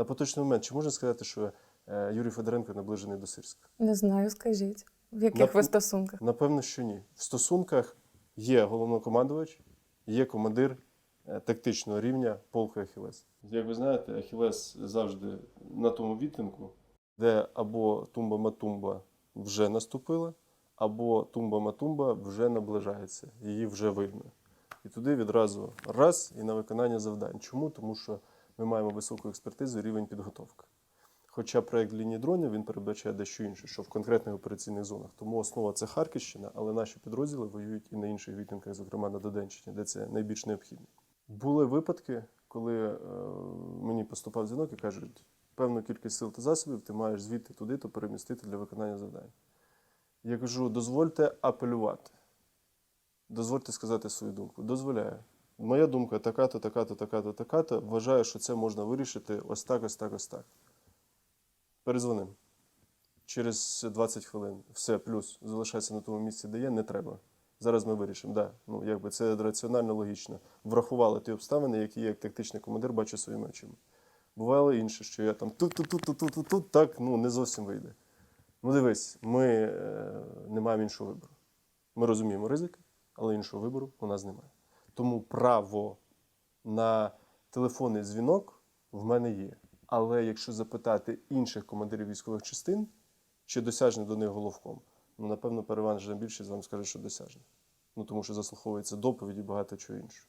На поточний момент, чи можна сказати, що е, Юрій Федоренко наближений до Сирська? Не знаю, скажіть. В яких Нап- ви стосунках? Напевно, що ні. В стосунках є головнокомандувач, є командир е, тактичного рівня полку Ахілес. Як ви знаєте, Ахілес завжди на тому відтинку, де або тумба-матумба вже наступила, або тумба-матумба вже наближається, її вже видно. І туди відразу раз і на виконання завдань. Чому? Тому що ми маємо високу експертизу рівень підготовки. Хоча проект лінії дронів він передбачає дещо інше, що в конкретних операційних зонах. Тому основа це Харківщина, але наші підрозділи воюють і на інших відтинках, зокрема на Доденщині, де це найбільш необхідно. Були випадки, коли е, мені поступав дзвінок і кажуть, певну кількість сил та засобів ти маєш звідти туди то перемістити для виконання завдань. Я кажу, дозвольте апелювати. Дозвольте сказати свою думку. Дозволяю. Моя думка така-то, така-то, така-то, така-то. Вважаю, що це можна вирішити ось так, ось так, ось так. Перезвоним. Через 20 хвилин. Все, плюс залишайся на тому місці, де є, не треба. Зараз ми вирішимо. Да, ну, якби це раціонально логічно. Врахували ті обставини, які я як тактичний командир бачу своїми очима. Бувало інше, що я там тут-тут-тут-тут-тут, так ну, не зовсім вийде. Ну, дивись, ми е, не маємо іншого вибору. Ми розуміємо ризики, але іншого вибору у нас немає. Тому право на телефонний дзвінок в мене є. Але якщо запитати інших командирів військових частин, чи досяжне до них головком, ну напевно, переважна більшість вам скаже, що досяжне. Ну тому що заслуховується доповіді багато чого іншого.